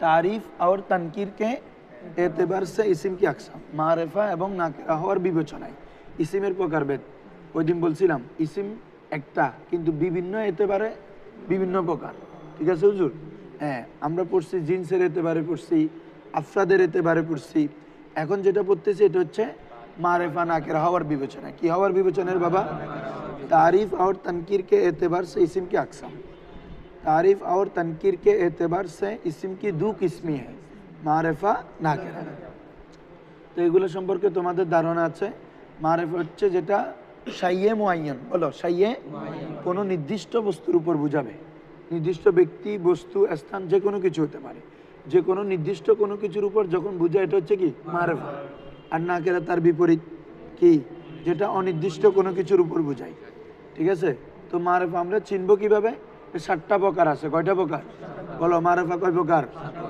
তারিফ আর তানকিরকে এতেবার সে eSIM কি আকসাম মারেফা এবং নাকেরা হওয়ার বিবেচনায় ইসিমের প্রকারভেদ ওই দিন বলছিলাম ইসিম একটা কিন্তু বিভিন্ন এতেবারে বিভিন্ন প্রকার ঠিক আছে হুজুর হ্যাঁ আমরা পড়ছি জিন্সের এতেবারে পড়ছি আফসাদের এতেবারে পড়ছি এখন যেটা পড়তেছি এটা হচ্ছে মারেফা নাকের হওয়ার বিবেচনা কি হওয়ার বিবেচনার বাবা তারিফ আর তানকিরকে এতেবার সে ইসিমকে আকসাম तारीफ और तनकीर के एतबार से इस्म की दो किस्में हैं মারেফা নাকেরা তো এগুলো সম্পর্কে তোমাদের ধারণা আছে মারেফা হচ্ছে যেটা সাইয়ে মোয়াইয়ন বলো সাইয়ে কোনো নির্দিষ্ট বস্তুর উপর বুঝাবে নির্দিষ্ট ব্যক্তি বস্তু স্থান যে কোনো কিছু হতে পারে যে কোনো নির্দিষ্ট কোনো কিছুর উপর যখন বুঝায় এটা হচ্ছে কি মারেফা আর নাকেরা তার বিপরীত কি যেটা অনির্দিষ্ট কোনো কিছুর উপর বুঝায় ঠিক আছে তো মারেফা আমরা চিনবো কিভাবে এই সাতটা প্রকার আছে, কয়টা প্রকার? বলো, মারেফা কয় প্রকার?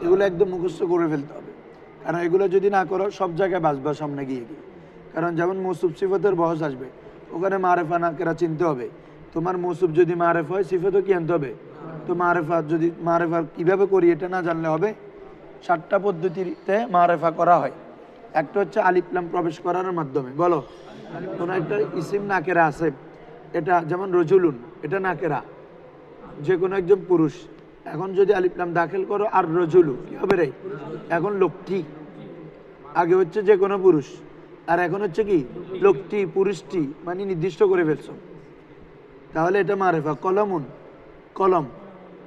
এগুলো একদম মুখস্থ করে ফেলতে হবে। কারণ এগুলো যদি না করো, সব জায়গায় বাঁচবা, সামনে গিয়ে গিয়ে। কারণ যেমন মৌসুফ সিফতের বহস আসবে, ওখানে মারেফা নাকেরা চিনতে হবে। তোমার মৌসুফ যদি মারেফ হয়, সিফতও কি আনতে হবে? তো মারেফা যদি, মারেফা কীভাবে করি এটা না জানলে হবে? সাতটা পদ্ধতিতে মারেফা করা হয়। একটা হচ্ছে আলিপ্লাম প্রবেশ করার মাধ্যমে। বলো, কোনো একটা ইসিম নাকেরা আছে? এটা যেমন রজুলুন, এটা নাকেরা যে কোনো একজন পুরুষ। এখন যদি আলিপ্লাম দাখিল করো, আর রজুলু, কি হবে রে? এখন লোকটি। আগে হচ্ছে যে কোনো পুরুষ। আর এখন হচ্ছে কি? লোকটি, পুরুষটি মানে নির্দিষ্ট করে ফেলছো। তাহলে এটা মারেফা, কলমুন, কলম।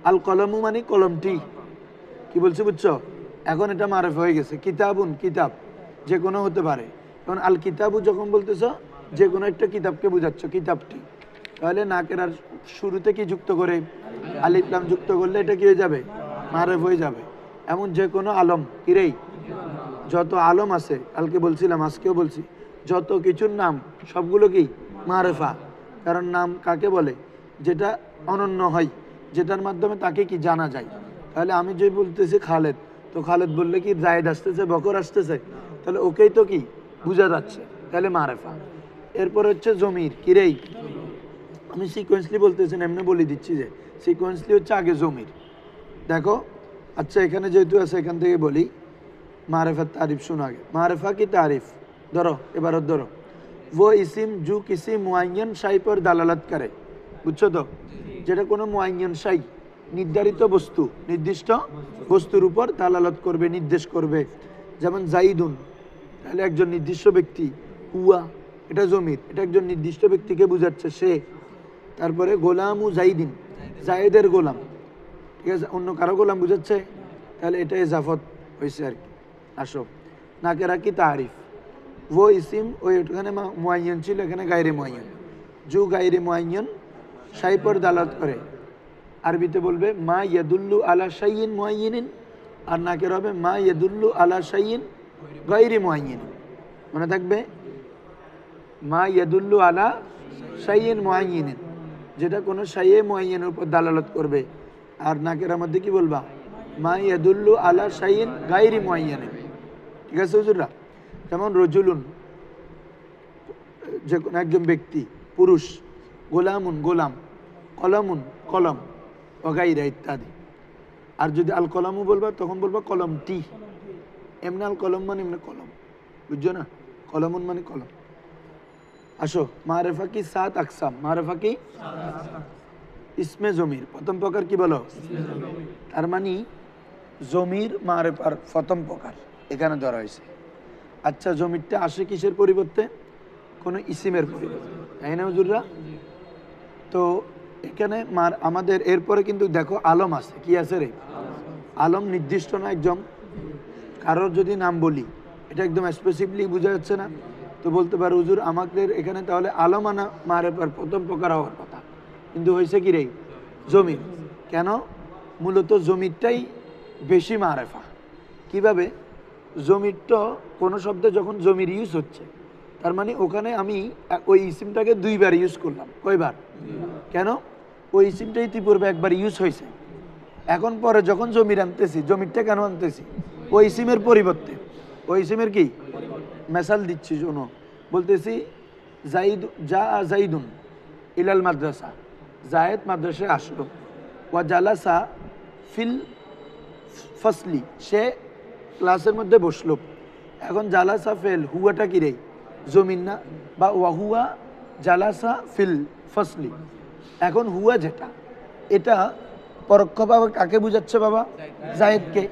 আল কলমু মানে কলমটি। কি বলছি বুঝছ? এখন এটা মারেফা হয়ে গেছে। কিতাবুন, কিতাব। যে কোনো হতে পারে। কারণ আল কিতাবু যখন বলতেছ যে কোনো একটা কিতাবকে বুঝাচ্ছ, কিতাবটি। তাহলে নাকের আর শুরুতে কি যুক্ত করে? আলিফলাম যুক্ত করলে এটা কি হয়ে যাবে? মারেফ হয়ে যাবে। এমন যে কোনো আলম, কিরেই? যত আলম আছে, কালকে বলছিলাম, আজকেও বলছি, যত কিছুর নাম, সবগুলো কি? মারেফা। কারণ নাম কাকে বলে? যেটা অনন্য হয়। যেটার মাধ্যমে তাকে কি জানা যায়? তাহলে আমি যে বলতেছি খালেদ, তো খালেদ বললে কি জায়দ আসতেছে, বকর আসতেছে? তাহলে ওকেই তো কি? বোঝা যাচ্ছে। তাহলে মারেফা। এরপর হচ্ছে জমির, কিরেই? আমি সিকোয়েন্সলি বলতেছি এমনি বলে দিচ্ছি যে সিকোয়েন্সলি হচ্ছে আগে জমির। দেখো? আচ্ছা এখানে যেহেতু আছে, এখান থেকে বলি। মারেফার তারিফ, শোনো আগে। মারেফা কি তারিফ? ধরো এবার ধরো। ও ইসিম জু কিসি মুআইন শাই পর দালালাত করে। বুঝছ তো? যেটা কোনো মুআইন সাই নির্ধারিত বস্তু, নির্দিষ্ট বস্তুর উপর দালালত করবে, নির্দেশ করবে। যেমন জাইদুন, তাহলে একজন নির্দিষ্ট ব্যক্তি। হুয়া এটা জমির। এটা একজন নির্দিষ্ট ব্যক্তিকে বুঝাচ্ছে সে। তারপরে গোলামু জাইদিন। জায়েদের গোলাম। ঠিক আছে? অন্য কারও গোলাম বুঝাচ্ছে? তাহলে এটা এজাফত হয়েছে আর কি আসো নাকেরা কি তারিফ ও ইসিম ওই ওখানে মুআয়ন ছিল, এখানে গায়রে মুআয়ন জু গায়রে মুআয়ন শাই পর দালাত করে। আরবিতে বলবে, মা ইয়াদুল্লু আলা শাইয়িন মুআয়িনিন আর নাকের হবে, মা ইয়াদুল্লু আলা শাইয়িন গায়রে মুআয়িন মনে থাকবে? মা ইয়াদুল্লু আলা শাইয়িন মুআয়িনিন যেটা কোনো শাইয়ে মোয়াইনের উপর দালালত করবে। আর নাকের মধ্যে কি বলবা? মা ইয়াদুল্লু আলা শাইয়িন গায়রি মুআয়িনিন ঠিক আছে হুজুররা? যেমন রজুলুন, যে কোনো একজন ব্যক্তি, পুরুষ, গোলামুন, গোলাম, কলমুন, কলম, অগাইরা ইত্যাদি। আর যদি আল কলমও বলবা, তখন বলবা কলমটি। এমনি আল কলম মানে এমনি কলম। বুঝছ না? কলমুন মানে কলম। আসো মারেফা কি সাত আকসাম। মারেফা কি ইসমে জমির। প্রথম প্রকার কি বলো? তার মানে জমির মারেফার প্রথম প্রকার। এখানে ধরা হয়েছে। আচ্ছা জমিরটা আসে কিসের পরিবর্তে? কোনো ইসিমের পরিবর্তে। তাই না হুজুররা? তো এখানে মার আমাদের এরপরে কিন্তু দেখো আলম আছে। কি আছে রে? আলম নির্দিষ্ট না একজন। কারোর যদি নাম বলি এটা একদম স্পেসিফিকলি বোঝা যাচ্ছে না। তো বলতে পারো, হুজুর, আমাদের এখানে তাহলে আলম আনা মারেফার প্রথম প্রকার হওয়ার কথা। কিন্তু হয়েছে কি রে? জমির কেন? মূলত জমিরটাই বেশি মারেফা। কীভাবে? জমিরটা কোনো শব্দে যখন জমির ইউজ হচ্ছে, তার মানে ওখানে আমি ওই ইসিমটাকে দুইবার ইউজ করলাম। কয়বার? কেন? ওই ইসিমটা ইতিপূর্বে একবার ইউজ হয়েছে। এখন পরে যখন জমির আনতেছি, জমিরটা কেন আনতেছি? ওই ইসিমের পরিবর্তে। ওই ইসিমের কি? মেসাল দিচ্ছি শোনো। বলতেছি, জাইদ যা জাইদুন ইলাল মাদ্রাসা। জায়েদ মাদ্রাসায় আসলো। ওয়া জালাসা ফিল ফসলি। সে ক্লাসের মধ্যে বসল। এখন জালাসা ফেল, হুয়াটা কি রে? জমিন না? বা ওয়াহুয়া জালাসা ফিল ফসলি। এখন হুয়া যেটা, এটা পরোক্ষভাবে কাকে বুঝাচ্ছে বাবা? জায়েদকে।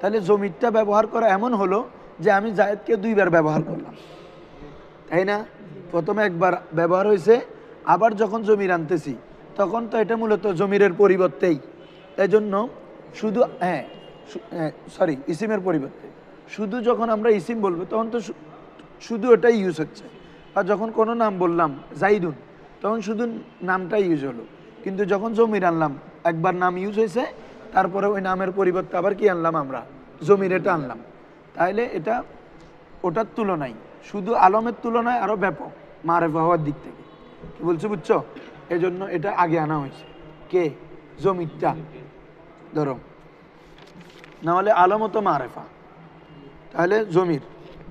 তাহলে জমিরটা ব্যবহার করা এমন হলো যে আমি জায়েদকে দুইবার ব্যবহার করলাম। তাই না? প্রথমে একবার ব্যবহার হয়েছে, আবার যখন জমির আনতেছি, তখন তো এটা মূলত জমিরের পরিবর্তেই। এই জন্য শুধু হ্যাঁ সরি ইসিমের পরিবর্তে। শুধু যখন আমরা ইসিম বলব, তখন তো শুধু ওটাই ইউজ হচ্ছে। বা যখন কোনো নাম বললাম, জাইদুন, তখন শুধু নামটাই ইউজ হলো। কিন্তু যখন জমির আনলাম, একবার নাম ইউজ হয়েছে, তারপরে ওই নামের পরিবর্তে আবার কি আনলাম আমরা? জমির এটা আনলাম। তাহলে এটা ওটার তুলনায়, শুধু আলমের তুলনায় আরও ব্যাপক, মারেফা হওয়ার দিক থেকে। কি বলছো বুঝছ? এই জন্য এটা আগে আনা হয়েছে। কে? জমিরটা। ধরো। নাহলে আলমও তো মারেফা। তাহলে জমির,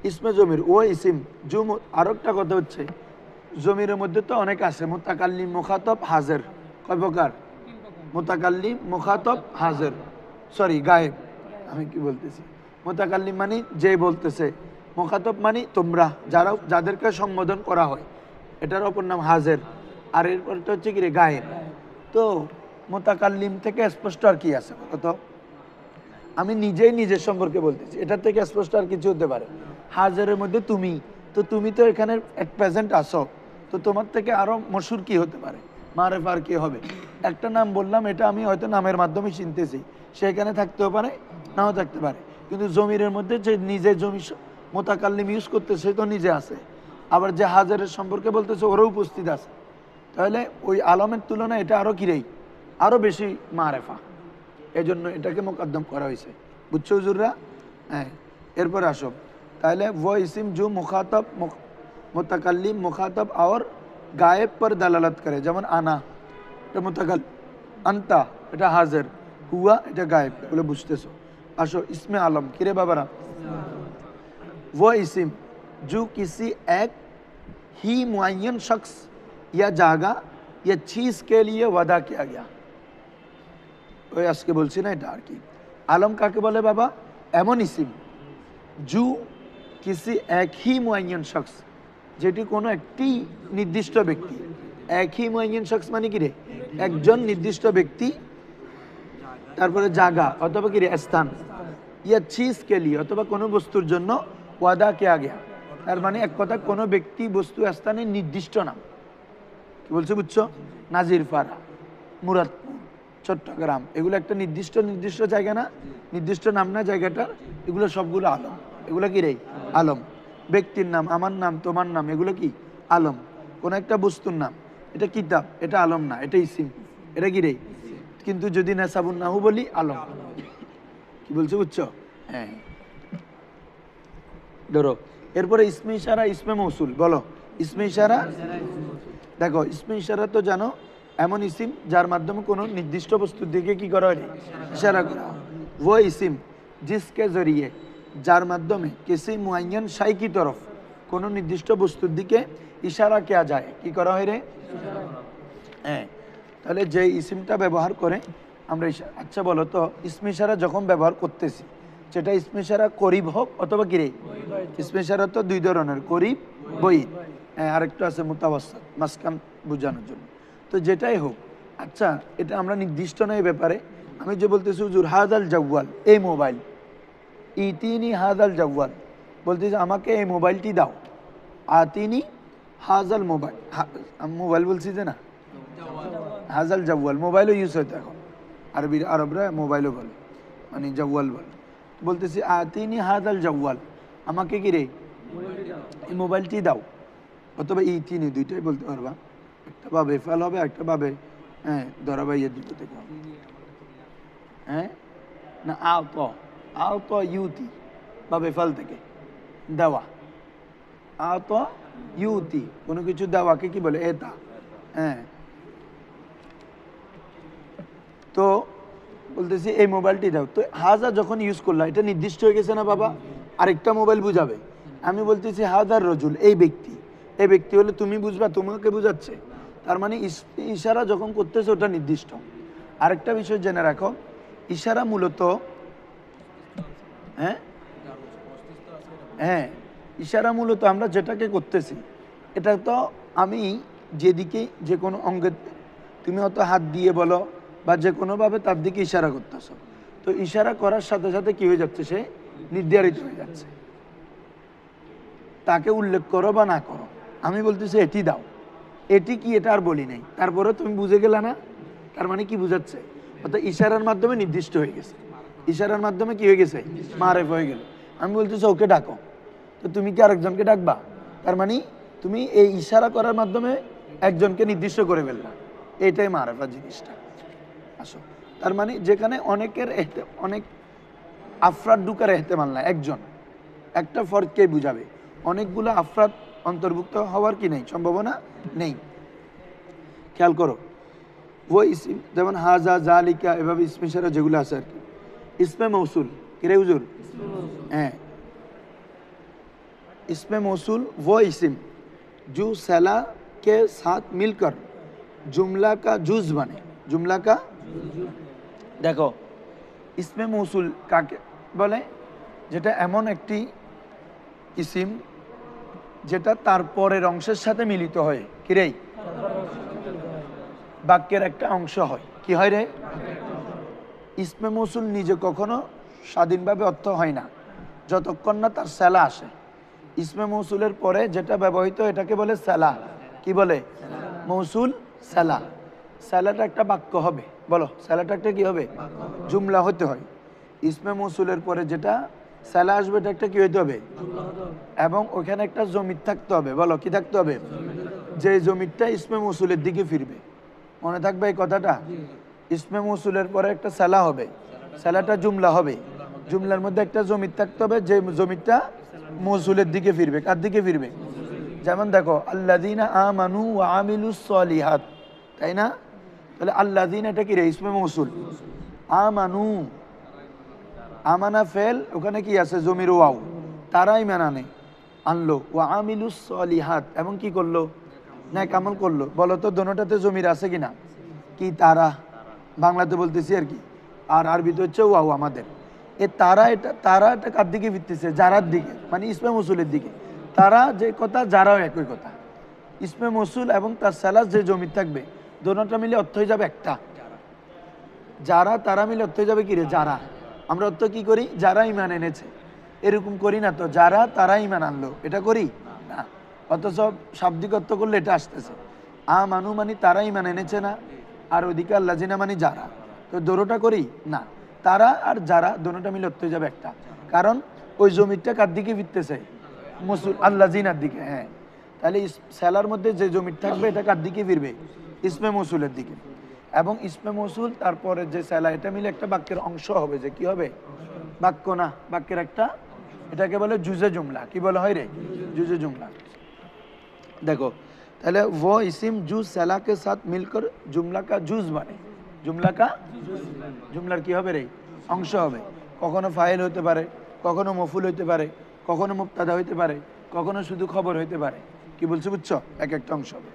ইসমে জমির, ও ইসিম, জুম আরও একটা কথা হচ্ছে জমিরের মধ্যে তো অনেক আছে মোতাকাল্লিম মুখাতব হাজের। কয় প্রকার? মোতাকাল্লিম মুখাতব হাজের। সরি, গায়েব। আমি কি বলতেছি? মোতাকাল্লিম মানে যে বলতেছে। মুখাতব মানে তোমরা, যারা, যাদেরকে সম্বোধন করা হয়। এটার অপর নাম হাজের। আর এরপরটা হচ্ছে কি রে, গায়েব। তো মোতাকাল্লিম থেকে স্পষ্ট আর কি আছে কত আমি নিজেই নিজের সম্পর্কে বলতেছি। এটার থেকে স্পষ্ট আর কিছু হতে পারে। হাজারের মধ্যে তুমি। তো তুমি তো এখানে এক প্রেজেন্ট আসো তো তোমার থেকে আরও মশুর কি হতে পারে? মারেফ আর কি হবে? একটা নাম বললাম, এটা আমি হয়তো নামের মাধ্যমে চিনতেছি। সেখানে থাকতেও পারে, নাও থাকতে পারে। কিন্তু জমিরের মধ্যে যে নিজে জমি মোতাকাল্লিম ইউজ করতে সে তো নিজে আছে। আবার যে হাজারের সম্পর্কে বলতেছে, ওরও উপস্থিত আছে। তাহলে ওই আলমের তুলনায় এটা আরও কিরেই আরও বেশি মারেফা। এজন্য এটাকে মোকদ্দম করা হয়েছে। বুঝছ হুজুররা? হ্যাঁ। এরপর আসো। তাহলে ও ইসিম জু মুখাতব মোতাকাল্লিম মুখাতব আওয়ার গায়েব পর দালালত করে। যেমন আনা, এটা মোতাকাল আন্তা, এটা হাজের। হুয়া, এটা গায়েব। বলে বুঝতেছো। আসো ইসমে আলম কিরে বাবারা वो इसिम जो किसी एक ही मुअय्यन शख्स या जागा या चीज़ के लिए वादा किया गया ওই আজকে বলছি না এটা আর কি আলম কাকে বলে বাবা এমন ইসিম জু কিসি একই মুআইয়ান শখস যেটি কোনো একটি নির্দিষ্ট ব্যক্তি একই মুআইয়ান শখস মানে কি রে একজন নির্দিষ্ট ব্যক্তি তারপরে জাগা, অথবা কি স্থান। ইয়া চিজ কে লিয়ে, অথবা কোনো বস্তুর জন্য ওয়াদা কে আগে। তার মানে এক কথা, কোনো ব্যক্তি বস্তু স্থানের নির্দিষ্ট নাম কি বলছে বুঝছ? নাজির পাড়া মুরাদপুর, চট্টগ্রাম, এগুলো একটা নির্দিষ্ট নির্দিষ্ট জায়গা না? নির্দিষ্ট নাম না জায়গাটার? এগুলো সবগুলো আলম। এগুলো কি রে? আলম। ব্যক্তির নাম, আমার নাম, তোমার নাম, এগুলো কি? আলম। কোন একটা বস্তুর নাম। এটা কিতাব, এটা আলম না এটা ইসিম এটা কি রে? কিন্তু যদি নেশাবুন নাহু বলি, আলম। কি বলছো, বুঝছ? হ্যাঁ। ধরো, এরপরে ইসমে ইশারা, ইসমে মৌসুল, বলো। ইসমে ইশারা, দেখো, ইসমে ইশারা তো জানো, এমন ইসিম যার মাধ্যমে কোনো নির্দিষ্ট বস্তুর দিকে কি করা হয় ইশারা করা। ও ইসিম, জিসকে জরিয়ে, যার মাধ্যমে কেসি মুআয়্যান শাই কি তরফ কোনো নির্দিষ্ট বস্তুর দিকে ইশারা কেয়া যায়। কি করা হয় রে? হ্যাঁ। তাহলে যে ইসিমটা ব্যবহার করে আমরা আচ্ছা বলো তো, ইসমে ইশারা যখন ব্যবহার করতেছি, সেটা ইসমে ইশারা করিব হোক অথবা কিরে ইসমে ইশারা তো দুই ধরনের, করিব বইদ হ্যাঁ আরেকটা আছে মোতাবাস্তা মাসকান বোঝানোর জন্য। তো যেটাই হোক আচ্ছা এটা আমরা নির্দিষ্ট নয় ব্যাপারে। আমি যে বলতেছি, হুজুর হাজাল জাওয়াল এই মোবাইল। ইতিনি হাজাল জাওয়াল বলতেছি, আমাকে এই মোবাইলটি দাও। আ আতিনি হাজাল মোবাইল। মোবাইল বলছি যে না? হাজাল জাওয়াল মোবাইলও ইউজ হয়তো এখন। আরবি, আরবরা মোবাইলও বলে মানে জাওয়াল বলে। বলতেছি আতিনি হাজাল জাওয়াল আমাকে কি রে? এই মোবাইলটি দাও। অথবা ই তিনি, দুইটাই বলতে পারবা। একটা বা বেফাল হবে, একটা বাবে হ্যাঁ ধরাবাইয়ের দুটো থেকে হ্যাঁ? না, আও তো আও তো ইউতি বা বেফাল থেকে, দেওয়া। আও তো ইউতি, কোনো কিছু দেওয়াকে কি বলে? এটা হ্যাঁ। তো বলতেছি, এই মোবাইলটি দাও। তো হাজার যখন ইউজ করলাম এটা নির্দিষ্ট হয়ে গেছে না বাবা? আরেকটা মোবাইল বুঝাবে। আমি বলতেছি, হাজার রজুল, এই ব্যক্তি এই ব্যক্তি হলে তুমি বুঝবা, তোমাকে বুঝাচ্ছে। তার মানে ইশারা যখন করতেছে, ওটা নির্দিষ্ট। আরেকটা বিষয় জেনে রাখো, ইশারা মূলত হ্যাঁ? হ্যাঁ ইশারা মূলত আমরা যেটাকে করতেছি, এটা তো আমি যেদিকে, যে কোনো অঙ্গে তুমি হয়তো হাত দিয়ে বলো বা যে কোনোভাবে তার দিকে ইশারা করতেছ। তো ইশারা করার সাথে সাথে কি হয়ে যাচ্ছে সে? নির্ধারিত হয়ে যাচ্ছে। তাকে উল্লেখ করো বা না করো। আমি বলতেছি এটি দাও। এটি কি এটা আর বলি নাই। তারপরে তুমি বুঝে গেলে না? তার মানে কি বুঝাচ্ছে? অর্থাৎ ইশারার মাধ্যমে নির্দিষ্ট হয়ে গেছে। ইশারার মাধ্যমে কি হয়ে গেছে? মারেফ হয়ে গেল। আমি বলতেছি ওকে ডাকো। তো তুমি কি আরেকজনকে ডাকবা? তার মানে তুমি এই ইশারা করার মাধ্যমে একজনকে নির্দিষ্ট করে ফেলবা এটাই মারেফা জিনিসটা। আসো তার মানে যেখানে অনেকের এহতে- অনেক আফরাদ ঢুকার এহতেমাল না একজন একটা ফর্দকে বুঝাবে অনেকগুলো আফরাদ অন্তর্ভুক্ত হওয়ার কি নেই সম্ভাবনা নেই খেয়াল করো ও ইসিম যেমন হাজা জালিকা এভাবে ইসমে সারা যেগুলো আছে আর কি ইসমে মৌসুল কিরে হুজুর হ্যাঁ इसमें मौसूल वो इस्म जो सला के साथ मिलकर जुमला का जुज बने जुमला का দেখো, ইসমে মৌসুল কাকে বলে? যেটা এমন একটি ইসিম যেটা তার পরের অংশের সাথে মিলিত হয়। কিরেই বাক্যের একটা অংশ হয়। কি হয় রে? ইসমে মৌসুল নিজে কখনো স্বাধীনভাবে অর্থ হয় না। যতক্ষণ না তার স্যালা আসে। ইসমে মৌসুলের পরে যেটা ব্যবহৃত এটাকে বলে সেলা। কি বলে? মৌসুল স্যালা স্যালাটা একটা বাক্য হবে। বলো সেলাটা একটা কি হবে? জুমলা হতে হয়। ইসমে মসুলের পরে যেটা স্যালা আসবে এটা একটা কি হতে হবে? এবং ওখানে একটা জমির থাকতে হবে। বলো, কি থাকতে হবে? যে জমিটা ইসমে মসুলের দিকে ফিরবে। মনে থাকবে এই কথাটা? ইসমে মসুলের পরে একটা স্যালা হবে। স্যালাটা জুমলা হবে। জুমলার মধ্যে একটা জমির থাকতে হবে, যে জমিটা মসুলের দিকে ফিরবে। কার দিকে ফিরবে? যেমন দেখো আল্লাদিনা আমানু আমিলুস সলিহাত। তাই না? তাহলে আল্লাদিন এটা কি রে? ইসমে মৌসুল। আমানু। আমানা ফেল, ওখানে কি আছে? জমির ওয়াও। তারাই মেনানে আনলো। ও আমিলুস সলিহাত। এবং কি করল? না আমল করল। বলো তো, দোনোটাতে জমির আছে কিনা? কি তারা? বাংলাতে বলতেছি আর কি। আর আরবিতে হচ্ছে ওয়াও আমাদের। এ তারা এটা তারা এটা কার দিকে ফিরতেছে? যারার দিকে। মানে ইসমে মসুলের দিকে। তারা যে কথা যারাও একই কথা। ইসমে মসুল এবং তার স্যালাস যে জমি থাকবে দোনোটা মিলে অর্থ হয়ে যাবে একটা। যারা, তারা মিলে অর্থ হয়ে যাবে কি রে? যারা। আমরা অর্থ কি করি? যারা ইমান এনেছে। এরকম করি না তো। যারা, তারা ইমান আনলো। এটা করি? না। অথচ শাব্দিক অর্থ করলে এটা আসতেছে। আ মানু মানি, তারা ইমান এনেছে না। আর ওদিকে আল্লাহ জিনা মানি যারা। তো দোনোটা করি? না। তারা আর যারা, দোনোটা মিলে অর্থ হয়ে যাবে একটা। কারণ ওই জমিটা কার দিকে ফিরতেছে? মুসুল আল্লাহ জিনার দিকে হ্যাঁ। তাহলে সেলার মধ্যে যে জমির থাকবে, এটা কার দিকে ফিরবে? ইসমে মসুলের দিকে। এবং ইসমে মসুল তারপরে যে স্যালা এটা মিলে একটা বাক্যের অংশ হবে যে কি হবে? বাক্য না, বাক্যের একটা, এটাকে বলে জুজে জুমলা। কি বলে হয় রে? জুজে জুমলা। দেখো, তাহলে ও ইসিম, জুজ স্যালাকে সাথ মিলকর জুমলা কা জুজ মানে। জুমলা কা জুমলার কি হবে রে? অংশ হবে। কখনো ফাইল হতে পারে, কখনো মফুল হইতে পারে, কখনো মুক্তাদা হইতে পারে, কখনো শুধু খবর হইতে পারে। কি বলছো বুঝছ? এক একটা অংশ হবে।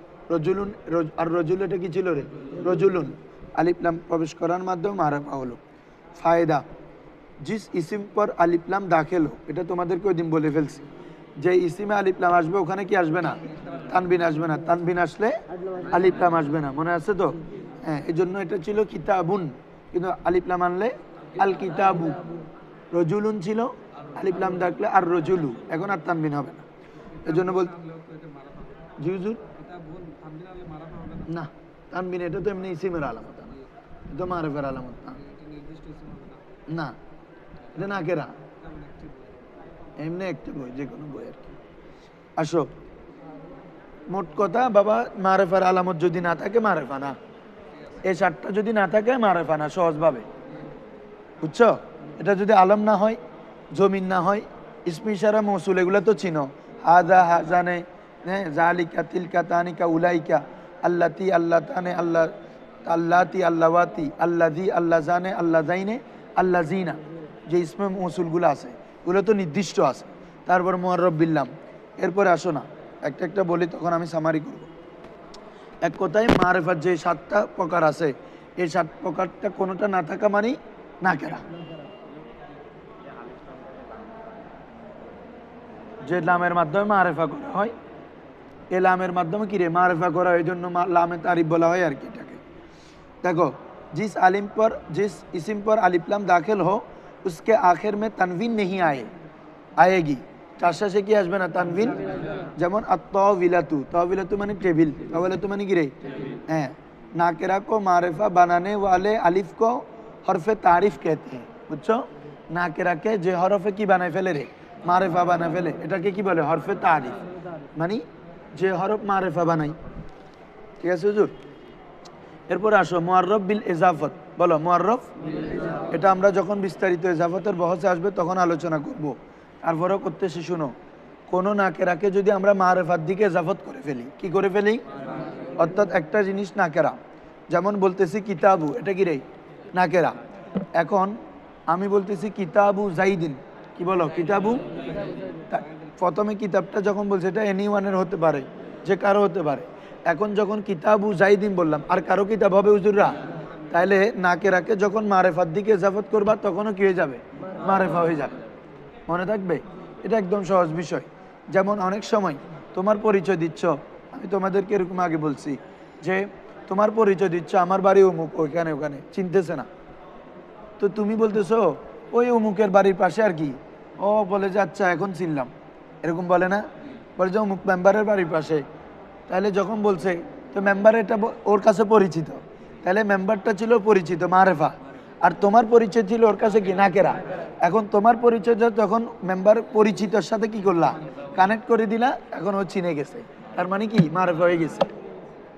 রজুলুন, রজ- আর রজুল এটা কি ছিল রে? রজুলুন আলিফলাম প্রবেশ করার মাধ্যমে মারাফা হলো ফায়দা, জিস ইসিম পর আলিফলাম দাখেল হো এটা তোমাদেরকে ওই দিন বলে ফেলছি। যে ইসিমে আলিফলাম আসবে, ওখানে কি আসবে না? তানবিন আসবে না। তানবিন আসলে আলিফলাম আসবে না। মনে আছে তো? হ্যাঁ এই জন্য এটা ছিল কিতাবুন। কিন্তু আলিফলাম আনলে আল কিতাবু রজুলুন ছিল আলিফলাম ডাকলে আর রজুলু। এখন আর তানবিন হবে না। এই জন্য বল জি হুজুর? না তানবিন এটা তো এমনি ইসিমের আলামত এটা মারেফের আলামত না না এটা এমনি একটা বই যে কোনো বই আর কি আসো মোট কথা বাবা মারেফার আলামত যদি না থাকে মারেফা না এই চারটা যদি না থাকে মারেফা না সহজভাবে বুঝছ এটা যদি আলম না হয় জমিন না হয় ইসমি ইশারা মৌসুল এগুলো তো চিনো হাদা হাজানে হ্যাঁ জালিকা তিলকা তানিকা উলাইকা আল্লাতি আল্লাহ তানে আল্লাহওয়াতি আল্লাদি আল্লাহ জানে আল্লাহ জাইনে জিনা যে ইসমে আছে তো নির্দিষ্ট আছে তারপর মোয়াররব বিল্লাম এরপরে আসো না। একটা একটা বলি, তখন আমি সামারি করব। এক কথায় মারেফার যে সাতটা প্রকার আছে, এই সাত প্রকারটা কোনোটা না থাকা মানেই না কেরা। যে নামের মাধ্যমে মারেফা করা হয় এ লামের মাধ্যমে কি রে মারেফা করা হয় এই জন্য মা- লামে তারিফ বলা হয় আর কি এটাকে देखो जिस आलिम पर जिस इसिम पर अलिफ्लाम दाखिल हो उसके आखिर में तनवीन नहीं आए आएगी তার শেষে কি আসবে না তানভিন যেমন আত্তাবিলাতু তাবিলাতু মানে টেবিল তাবিলাতু মানে কি রে হ্যাঁ নাকেরা को मारिफा बनाने वाले अलिफ को हरफ तारीफ कहते हैं বুঝছো নাকেরাকে যে হরফে কি বানায় ফেলে রে মারেফা বানায় ফেলে এটাকে কি বলে হরফে তারিফ মানে যে হরফ মারেফা বানাই। ঠিক আছে, হুজুর? এরপরে আসো মোয়াররফ বিল এজাফত বলো মোয়াররফ এটা আমরা যখন বিস্তারিত এজাফতের বহসে আসবে, তখন আলোচনা করব। তারপরেও করতেছি, শুনো। কোনো নাকেরাকে যদি আমরা মারেফার দিকে এজাফত করে ফেলি, কি করে ফেলি? অর্থাৎ একটা জিনিস নাকেরা। যেমন বলতেছি কিতাবু, এটা কি রে? নাকেরা। এখন আমি বলতেছি কিতাবু জাইদিন কি বলো? কিতাবু প্রথমে কিতাবটা যখন বলছে, এটা এনি ওয়ানের হতে পারে, যে কারও হতে পারে। এখন যখন কিতাবু জাইদিন বললাম, আর কারও কিতাব হবে হুজুররা? তাহলে নাকে রাকে যখন মারেফার দিকে জাফত করবা, তখনও কি হয়ে যাবে? মারেফা হয়ে যাবে। মনে থাকবে? এটা একদম সহজ বিষয়। যেমন অনেক সময় তোমার পরিচয় দিচ্ছ, আমি তোমাদেরকে এরকম আগে বলছি, যে তোমার পরিচয় দিচ্ছ, আমার বাড়ি অমুক, ওইখানে ওখানে, চিনতেছে না। তো তুমি বলতেছো, ওই অমুকের বাড়ির পাশে আর কি? ও বলে যে আচ্ছা এখন চিনলাম। এরকম বলে না? বলে যে অমুক মেম্বারের বাড়ির পাশে। তাহলে যখন বলছে, তো মেম্বার এটা ওর কাছে পরিচিত। তাহলে মেম্বারটা ছিল পরিচিত মারেফা। আর তোমার পরিচয় ছিল ওর কাছে কি? নাকেরা এখন তোমার পরিচয়টা তখন মেম্বার পরিচিতর সাথে কি করলা? কানেক্ট করে দিলা, এখন ও চিনে গেছে। তার মানে কি? মারেফা হয়ে গেছে।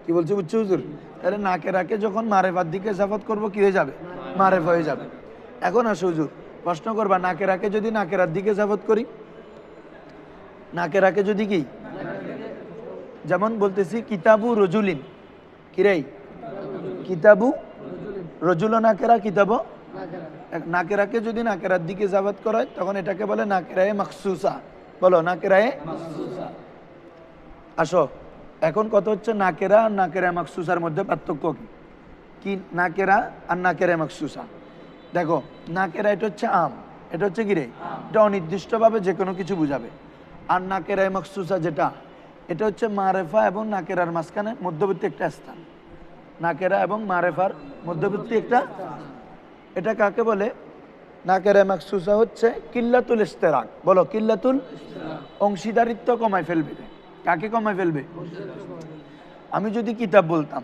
কি বলছে বুঝছ হুজুর? তাহলে নাকে রাকে যখন মারেফার দিকে জাফত করব, কি হয়ে যাবে? মারেফা হয়ে যাবে। এখন আসো হুজুর, প্রশ্ন করবা নাকে রাকে যদি নাকেরার দিকে জাফত করি? নাকে রাকে যদি কি? যেমন বলতেছি, কিতাবু রজুলিন। কিরে? কিতাবু রজুল নাকেরা কিতাব নাকেরাকে যদি নাকেরার দিকে জাবাত করা হয় তখন এটাকে বলে নাকেরায়ে মাকসুসা বলো নাকেরায়ে আসো, এখন কত হচ্ছে নাকেরা আর নাকেরা মাকসুসার মধ্যে পার্থক্য কি? কি নাকেরা আর নাকেরা মাকসুসা দেখো, নাকেরা এটা হচ্ছে আম। এটা হচ্ছে কি রে? এটা অনির্দিষ্টভাবে যে কোনো কিছু বুঝাবে। আর নাকেরা মাকসুসা যেটা, এটা হচ্ছে মারেফা এবং নাকেরার মাঝখানে মধ্যবর্তী একটা স্থান। নাকেরা এবং মারেফার মধ্যবর্তী একটা এটা কাকে বলে? নাকেরা মাকসুসা হচ্ছে কিল্লাতুল ইস্তেরাক বলো, কিল্লাতুল অংশীদারিত্ব কমায় ফেলবে। কাকে কমায় ফেলবে? আমি যদি কিতাব বলতাম,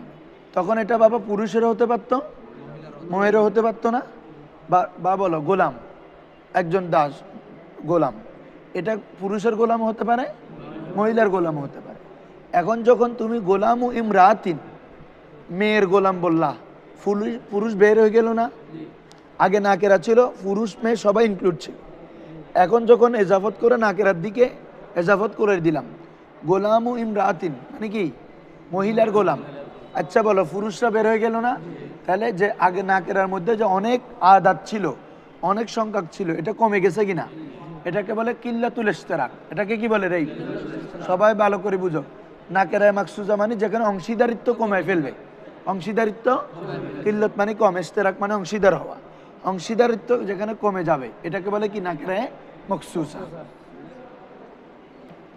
তখন এটা বাবা পুরুষেরও হতে পারতো মহেরও হতে পারতো না? বা বলো, গোলাম, একজন দাস গোলাম। এটা পুরুষের গোলাম হতে পারে, মহিলার গোলাম হতে পারে। এখন যখন তুমি গোলাম ইমরাতিন, মেয়ের গোলাম বললা পুরুষ পুরুষ বের হয়ে গেল না? আগে নাকেরা ছিল, পুরুষ, মেয়ে সবাই ইনক্লুড ছিল। এখন যখন এজাফত করে নাকেরার দিকে এজাফত করে দিলাম, গোলাম ইমরাতিন মানে কি? মহিলার গোলাম। আচ্ছা বলো, পুরুষরা বের হয়ে গেল না? তাহলে যে আগে নাকেরার মধ্যে যে অনেক আদাত ছিল, অনেক সংখ্যক ছিল, এটা কমে গেছে কিনা? এটাকে বলে কিল্লাতুল ইশতেরাক। এটাকে কি বলে রে? সবাই ভালো করে বুঝো। নাকেরায় মাকসুজা মানে যেখানে অংশীদারিত্ব কমায় ফেলবে। অংশীদারিত্ব কিল্লত মানে কম, ইশতেরাক মানে অংশীদার হওয়া। অংশীদারিত্ব যেখানে কমে যাবে, এটাকে বলে কি? নাকেরায় মকসুসা।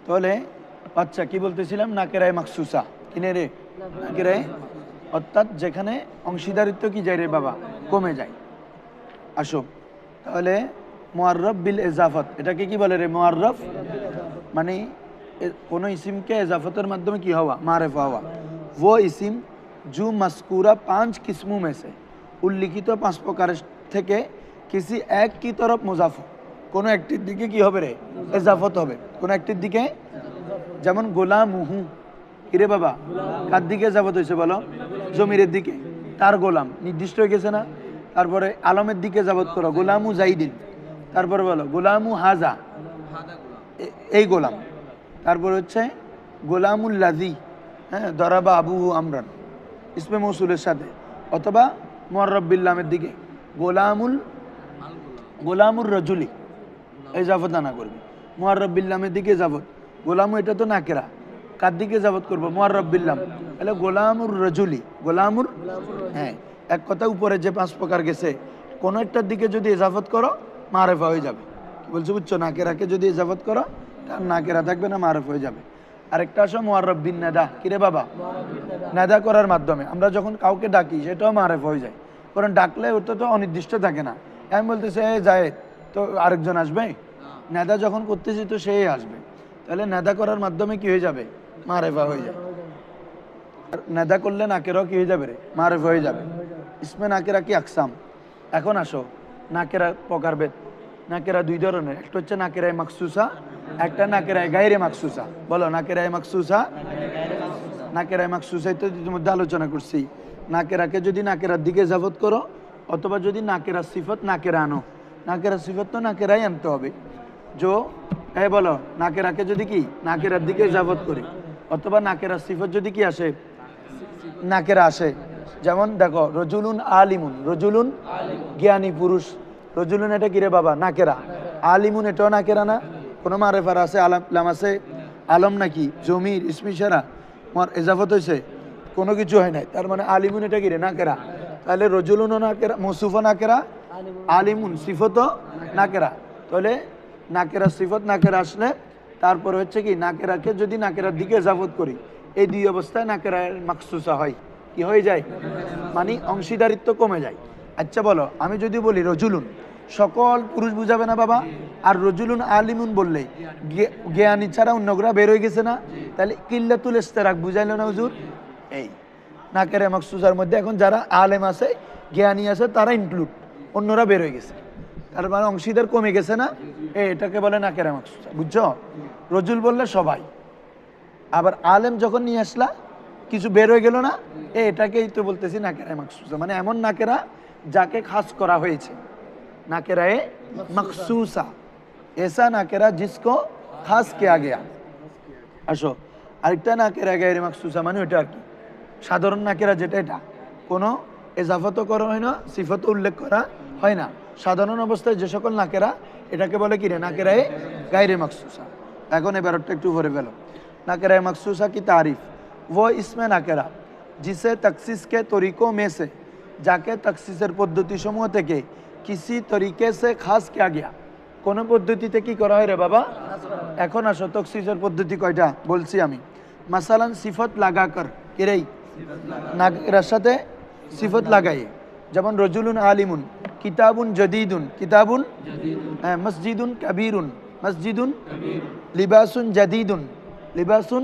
তাহলে আচ্ছা কি বলতেছিলাম? নাকেরায় মাকসুসা। কিনে রে? নাকেরায় অর্থাৎ যেখানে অংশীদারিত্ব কি যায় রে বাবা? কমে যায়। আসো। তাহলে মোয়াররফ বিল এজাফত। এটাকে কি বলে রে মোয়াররফ মানে কোনো ইসিমকে এজাফতের মাধ্যমে কি হওয়া? মারেফ হওয়া। ও ইসিম জু মস্কুরা পাঁচ কিসমু মেসে উল্লিখিত পাঁচ প্রকারের থেকে কিসি এক কি তরফ মুজাফ কোনো একটির দিকে কি হবে রে? এজাফত হবে। কোনো একটির দিকে? যেমন গোলাম মুহু কিরে বাবা? কার দিকে এজাফত হয়েছে বলো? জমিরের দিকে। তার গোলাম। নির্দিষ্ট হয়ে গেছে না? তারপরে আলমের দিকে এজাবত করো। গোলামু জাইদিন। তারপরে বলো, গোলামু হাজা। এই গোলাম। তারপর হচ্ছে গোলামুল লাজি হ্যাঁ দরাবা আবু আমরান, ইসমে মৌসুলের সাথে, অথবা মোয়ারব্বিল্লামের দিকে, গোলামুল গোলামুর রজুলি, এই জাফত আনা করবে। মোয়ারব্বিল্লামের দিকে যাবত গোলামু এটা তো নাকেরা, কার দিকে যাবত করব? মোয়ারব্বিল্লাম তাহলে গোলামুর রজুলি, গোলামুর হ্যাঁ এক কথা উপরে যে পাঁচ প্রকার গেছে, কোনো একটার দিকে যদি এজাফত করো মারেফা হয়ে যাবে। কি বলছো বুঝছ? নাকেরাকে যদি এজাফত করো, তার নাকেরা থাকবে না, মারেফ হয়ে যাবে। আরেকটা আসো মোয়ারব্বিন নেদা। কিরে বাবা? নেদা করার মাধ্যমে। আমরা যখন কাউকে ডাকি, সেটাও মারেফ হয়ে যায়। কারণ ডাকলে ওটা তো অনির্দিষ্ট থাকে না। আমি বলতেছে, "এই জায়েদ, তো আরেকজন আসবে? নেদা যখন করতেছি, তো সেই আসবে। তাহলে নেদা করার মাধ্যমে কি হয়ে যাবে? মারেফা হয়ে যাবে। নেদা করলে নাকেরাও কি হয়ে যাবে রে? মারেফ হয়ে যাবে। ইসমে নাকেরা কি আকসাম। এখন আসো। নাকেরা প্রকারভেদ নাকেরা দুই ধরনের। একটা হচ্ছে নাকেরায় মাকসুসা, একটা নাকেরায় গাইরে মাকসুসা। বলো, নাকেরায় মাকসুসা? নাকেরায় মাকসুসা তো ইতিমধ্যে আলোচনা করছি। নাকেরাকে যদি নাকেরার দিকে যাবত করো, অথবা যদি নাকেরা সিফত, নাকেরা আনো। নাকেরা সিফত তো নাকেরাই আনতে হবে। জো হ্যাঁ বলো, নাকেরাকে যদি কি? নাকেরার দিকে যাবত করি। অথবা নাকেরা সিফত যদি কি আসে? নাকেরা আসে। যেমন দেখো রজুলুন আলিমুন রজুলুন জ্ঞানী পুরুষ। রজুলুন এটা কিরে বাবা? নাকেরা। আলিমুন এটাও নাকেরা না? কোনো মারেফার আছে? আলাম আছে? আলম নাকি? জমির ইসমিশারা আমার এজাফত হয়েছে কোনো কিছু হয় নাই। তার মানে আলিমুন এটা কিরে? নাকেরা। তাহলে রজুলুনও নাকেরা মসুফও নাকেরা আলিমুন। সিফতও নাকেরা। তাহলে নাকেরা সিফত নাকেরা আসলে তারপরে হচ্ছে কি নাকেরাকে যদি নাকেরার দিকে জাফত করি এই দুই অবস্থায় নাকেরার মাকসুসা হয়। কি হয়ে যায়? মানে অংশীদারিত্ব কমে যায়। আচ্ছা বলো, আমি যদি বলি রজুলুন, সকল পুরুষ বুঝাবে না বাবা? আর রজুলুন আলিমুন বললে জ্ঞা- জ্ঞানী ছাড়া অন্যগুলা বের হয়ে গেছে না? তাহলে কিল্লাতুল ইস্তেরাক বুঝাইলো না হুজুর? এই, নাকেরা মাকসুসার মধ্যে এখন যারা আলেম আছে, জ্ঞানী আছে, তারা ইনক্লুড অন্যরা বের হয়ে গেছে। তার মানে অংশীদার কমে গেছে না? এ এটাকে বলে নাকেরা মাকসুসা বুঝছ? রজুল বললে সবাই। আবার আলেম যখন নিয়ে আসলা কিছু বের হয়ে গেল না? এটাকেই তো বলতেছি নাকেরা মাকসুসা। মানে এমন নাকেরা যাকে খাস করা হয়েছে। নাকেরা এ মাকসুসা। এসা নাকেরা জিসকো খাস কেয়া গেয়া। আসো, আরেকটা নাকেরা গায়ের মাকসুসা মানে ওটা আর কি। সাধারণ নাকেরা যেটা এটা। কোনো এজাফতও করা হয় না, সিফতও উল্লেখ করা হয় না। সাধারণ অবস্থায় যে সকল নাকেরা এটাকে বলে কি রে? নাকেরা এ গায়ের মাকসুসা। এখন এবার একটু ভরে ফেলো নাকেরা মাকসুসা কি তারিফ? वो इसमें नाकरा जिसे तखसीस के तरीक़ों में से যাকে তকসিসের পদ্ধতিসমূহ থেকে কিসি তরিকে সে খাস কিয়া গিয়া কোন পদ্ধতিতে কি করা হয় রে বাবা এখন আসো তকসিসের পদ্ধতি কয়টা বলছি আমি মাসালান সিফত লাগাকর কিরেই নাকেরার সাথে সিফত লাগাই যেমন রজুলুন আলিমুন কিতাবুন জদিদুন কিতাবুন হ্যাঁ, মসজিদুন কাবিরুন মসজিদুন লিবাসুন জাদিদুন লিবাসুন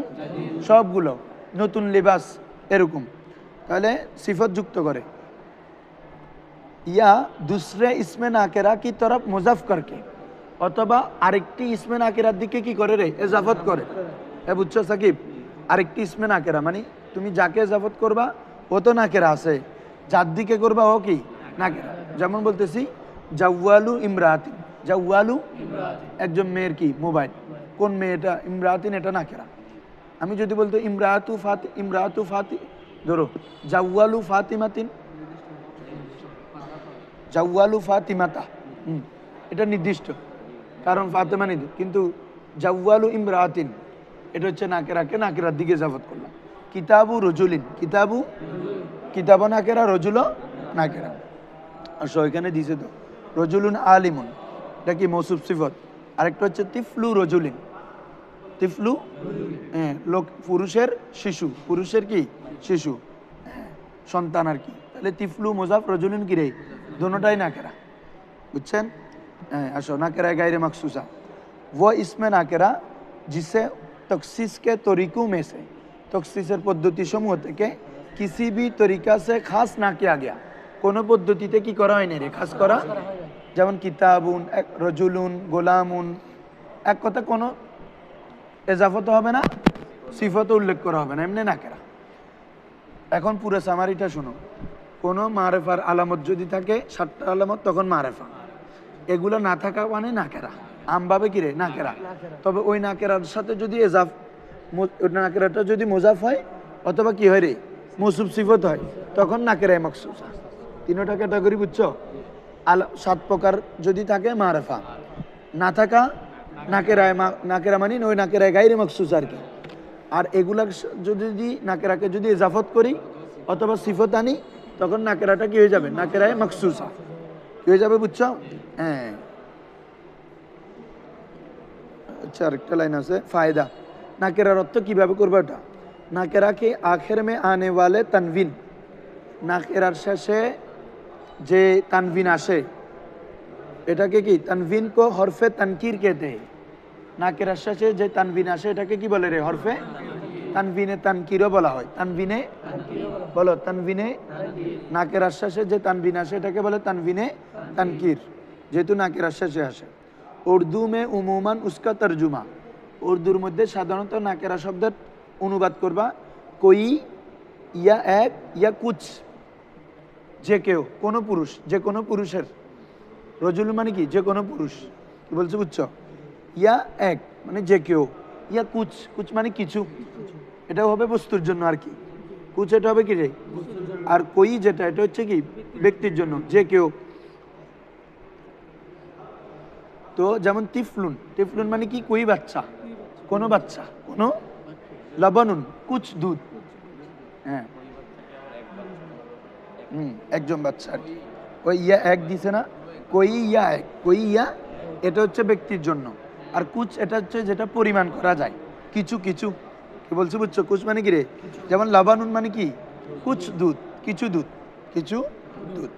সবগুলো নতুন লিবাস এরকম। তাহলে সিফত যুক্ত করে। ইয়া দুসরে ইসমে নাকেরা কি তরফ মুজাফ করকে? অথবা আরেকটি ইসমে নাকেরার দিকে কি করে রে? এজাফত করে। এ বুঝছ সাকিব? আরেকটি ইসমে নাকেরা মানে তুমি যাকে এজাফত করবা, ও তো নাকেরা আছে। যার দিকে করবা ও কি? নাকেরা। যেমন বলতেছি জাউয়ালু ইমরাতিন। জাউয়ালু একজন মেয়ের কি? মোবাইল। কোন মেয়েটা? ইমরাতিন, এটা নাকেরা। আমি যদি বলতো ইমরাতু ফাতি ইমরাতু ফাতি ধরো জাওয়ালু ফাতিমাতিন জাওয়ালু ফাতিমাতা হুম, এটা নির্দিষ্ট। কারণ ফাতেমা নিদি কিন্তু জাওয়ালু ইমরাতিন এটা হচ্ছে নাকেরাকে নাকেরার দিকে জাফত করলাম। কিতাবু রজুলিন কিতাবু কিতাব নাকেরা রজুল নাকেরা আসো এখানে দিছে তো রজুলুন আলিমুন এটা কি মৌসুফ সিফত? আরেকটা হচ্ছে তিফলু রজুলিন তিফলু হ্যাঁ লোক, পুরুষের শিশু। পুরুষের কি? শিশু। সন্তান আর কি। তাহলে তিফলু, মোজাফ, রজুলিন কিরে না কেরা বুঝছেন? হ্যাঁ আসো না নাকেরা গাইরে মাকসুসা ও ইসমে নাকেরা, জিসে তকসিসকে তরিকু মেসে তকসিসের পদ্ধতি সমূহ থেকে কিসি বি তরিকা সে খাস না কেয়া গিয়া। কোনো পদ্ধতিতে কি করা হয়নি রে? খাস করা? যেমন কিতাবুন, এক, রজুলুন, গোলামুন। এক কথা কোনো এজাফত হবে না, সিফত উল্লেখ করা হবে না, এমনি নাকেরা। এখন পুরো সামারিটা শুনো কোনো মারেফার আলামত যদি থাকে, সাতটা আলামত, তখন মারেফা। এগুলো না থাকা মানে নাকেরা। আমভাবে রে? নাকেরা। তবে ওই নাকেরার সাথে যদি এজাফ নাকেরাটা যদি মোজাফ হয়, অথবা কি হয় রে? মৌসুফ সিফত হয়, তখন নাকেরায় মকসুস তিনটা ক্যাটাগরি বুঝছ? আল, সাত প্রকার যদি থাকে, মারেফা। না থাকা নাকেরায় নাকেরা মানে ওই নাকেরায় গাইরে মকসুস আর কি। আর এগুলা যদি নাকেরাকে যদি এজাফত করি অথবা সিফত আনি, তখন নাকেরাটা কি হয়ে যাবে? নাকেরায় মকসুসা। কি হয়ে যাবে বুঝছ? হ্যাঁ। আচ্ছা আরেকটা লাইন আছে, ফায়দা। নাকেরার অর্থ কীভাবে করবে ওটা? নাকেরাকে আখের মে আনে ওয়ালে তানভিন। নাকেরার শেষে যে তানভিন আসে, এটাকে কি? তানভিন কো হরফে তানকির কেতে নাকেরার আশ্বাসে যে তানভিন আসে, এটাকে কি বলে রে হরফে? তানভিনে তানকিরও বলা হয়। তানভিনে? বলো, তানভিনে? নাকের আশ্বাসে যে তানভিন আসে, এটাকে বলে তানভিনে তানকির, যেহেতু নাকের আশ্বাসে আসে। উর্দু মে উমুমান উস্কা তর্জুমা। উর্দুর মধ্যে সাধারণত নাকেরা শব্দের অনুবাদ করবা, কই, ইয়া এক, ইয়া কুচ। যে কেউ, কোনো পুরুষ, যে কোনো পুরুষের। রজুল মানে কি? যে কোনো পুরুষ। কি বলছে, বুঝছ? ইয়া এক মানে যে কেউ। ইয়া কুচ কুচ মানে কিছু। এটাও হবে বস্তুর জন্য আর কি। কুচ এটা হবে কি রে? আর কই যেটা, এটা হচ্ছে কি? ব্যক্তির জন্য, যে কেউ। তো যেমন তিফলুন তিফলুন মানে কি? কই বাচ্চা? কোনো বাচ্চা, কোনো? লবনুন, কুচ দুধ। হ্যাঁ। হুম, একজন বাচ্চা আর কি। ওই ইয়া এক দিছে না? কই ইয়া এক, কই ইয়া, এটা হচ্ছে ব্যক্তির জন্য। আর কুচ এটা হচ্ছে যেটা পরিমাণ করা যায়। কিছু কিছু। কি বলছো বুঝছ? কুচ মানে কি রে? যেমন লাবানুন মানে কি? কুচ দুধ। কিছু দুধ। কিছু দুধ।